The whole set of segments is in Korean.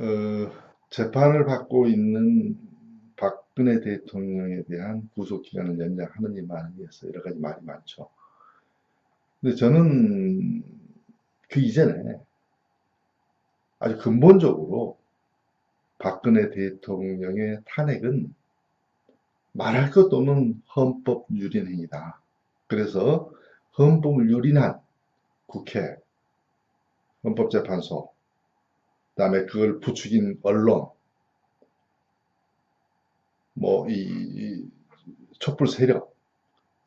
어, 재판을 받고 있는 박근혜 대통령에 대한 구속기간을 연장하느니 마느니에서 여러 가지 말이 많죠. 근데 저는 그 이전에 아주 근본적으로 박근혜 대통령의 탄핵은 말할 것도 없는 헌법 유린 행위다. 그래서 헌법을 유린한 국회, 헌법재판소, 그 다음에 그걸 부추긴 언론, 뭐 이 촛불 세력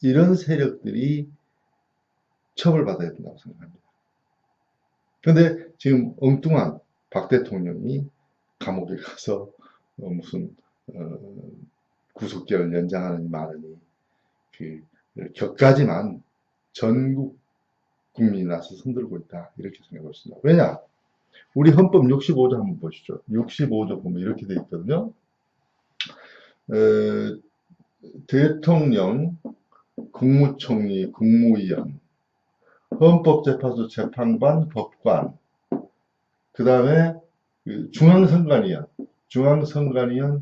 이런 세력들이 처벌받아야 된다고 생각합니다. 근데 지금 엉뚱한 박 대통령이 감옥에 가서 어, 무슨 어, 구속기를 연장하느니 마느니 그 격까지만 전국 국민이 나서 손들고 있다 이렇게 생각하고 있습니다. 왜냐? 우리 헌법 65조 한번 보시죠. 65조 보면 이렇게 돼 있거든요. 에, 대통령, 국무총리, 국무위원, 헌법재판소 재판관, 법관, 그 다음에 중앙선관위원, 중앙선관위원,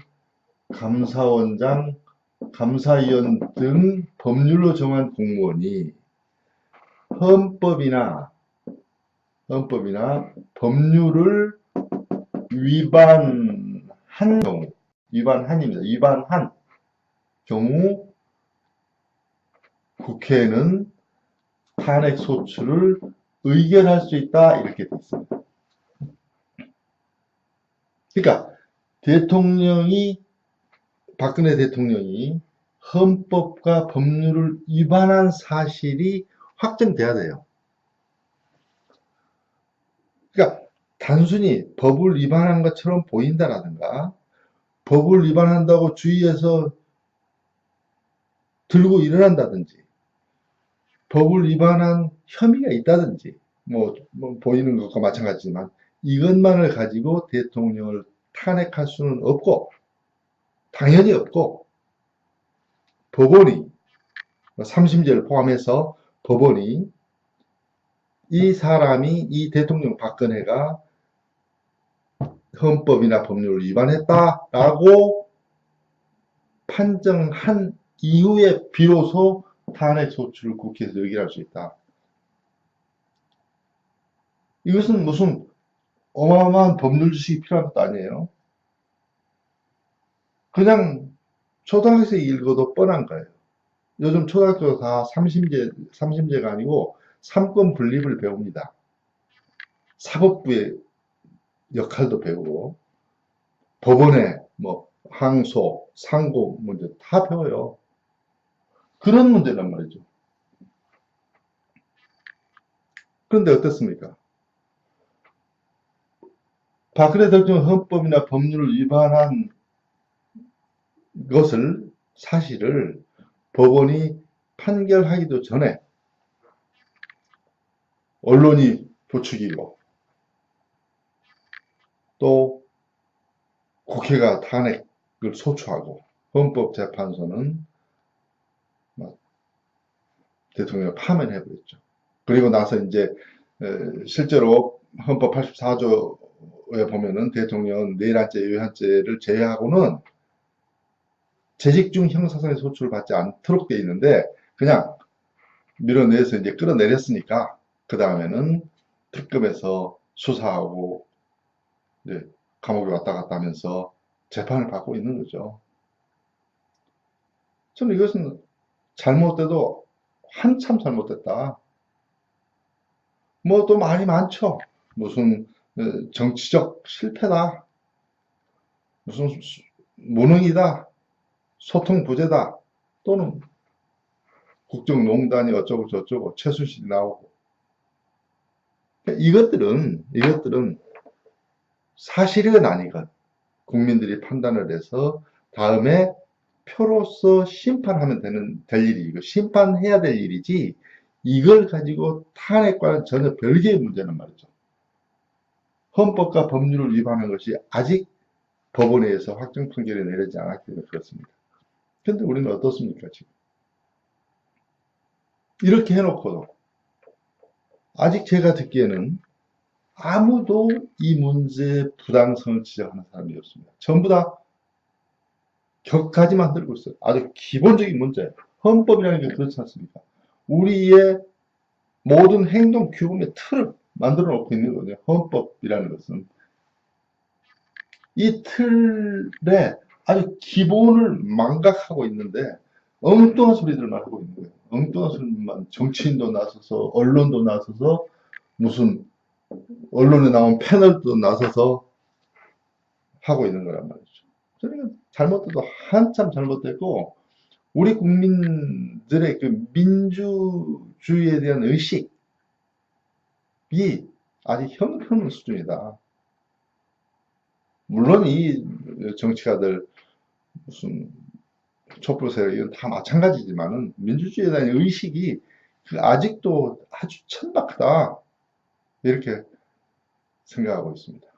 감사원장, 감사위원 등 법률로 정한 공무원이 헌법이나 헌법이나 법률을 위반한 경우, 위반한입니다. 위반한 경우 국회는 탄핵 소추를 의결할 수 있다 이렇게 되어 있습니다. 그러니까 대통령이 박근혜 대통령이 헌법과 법률을 위반한 사실이 확정돼야 돼요. 그러니까 단순히 법을 위반한 것처럼 보인다라든가 법을 위반한다고 주위에서 들고 일어난다든지 법을 위반한 혐의가 있다든지 뭐, 뭐 보이는 것과 마찬가지지만 이것만을 가지고 대통령을 탄핵할 수는 없고 당연히 없고 법원이 3심제를 포함해서 법원이 이 사람이 이 대통령 박근혜가 헌법이나 법률을 위반했다라고 판정한 이후에 비로소 탄핵 소추를 국회에서 의결할 수 있다. 이것은 무슨 어마어마한 법률 지식이 필요한 것도 아니에요. 그냥 초등학생 읽어도 뻔한 거예요. 요즘 초등학교 다 3심제, 3심제가 아니고 3권 분립을 배웁니다. 사법부의 역할도 배우고, 법원의 뭐, 항소, 상고 문제 다 배워요. 그런 문제란 말이죠. 그런데 어떻습니까? 박근혜 대통령 헌법이나 법률을 위반한 것을 사실을 법원이 판결하기도 전에 언론이 부추기고 또 국회가 탄핵을 소추하고 헌법재판소는 대통령을 파면해버렸죠. 그리고 나서 이제 실제로 헌법 84조에 보면은 대통령은 내란죄, 외환죄를 제외하고는 재직 중 형사상의 소출을 받지 않도록 돼 있는데 그냥 밀어내서 이제 끌어내렸으니까 그 다음에는 특검에서 수사하고 이제 감옥에 왔다 갔다 하면서 재판을 받고 있는 거죠. 저는 이것은 잘못돼도 한참 잘못됐다. 뭐 또 많이 많죠. 무슨 어, 정치적 실패다. 무슨 무능이다. 소통 부재다. 또는 국정농단이 어쩌고 저쩌고 최순실이 나오고 이것들은 이것들은 사실은 아니건 국민들이 판단을 해서 다음에 표로서 심판하면 되는 될 일이고 심판해야 될 일이지 이걸 가지고 탄핵과는 전혀 별개의 문제는 말이죠. 헌법과 법률을 위반한 것이 아직 법원에 의해서 확정 판결이 내리지 않았기 때문에 그렇습니다. 근데 우리는 어떻습니까, 지금? 이렇게 해놓고도 아직 제가 듣기에는 아무도 이 문제의 부당성을 지적하는 사람이 없습니다. 전부 다 격까지 만들고 있어요. 아주 기본적인 문제. 헌법이라는 게 그렇지 않습니까? 우리의 모든 행동 규범의 틀을 만들어 놓고 있는 거죠. 헌법이라는 것은. 이 틀에 아주 기본을 망각하고 있는데 엉뚱한 소리들만 하고 있는 거예요. 엉뚱한 소리만 정치인도 나서서 언론도 나서서 무슨 언론에 나온 패널도 나서서 하고 있는 거란 말이죠. 그러니까 잘못돼도 한참 잘못됐고 우리 국민들의 그 민주주의에 대한 의식이 아직 형편없는 수준이다. 물론 이 정치가들 무슨 촛불 세력 이건 다 마찬가지지만은 민주주의에 대한 의식이 그 아직도 아주 천박하다 이렇게 생각하고 있습니다.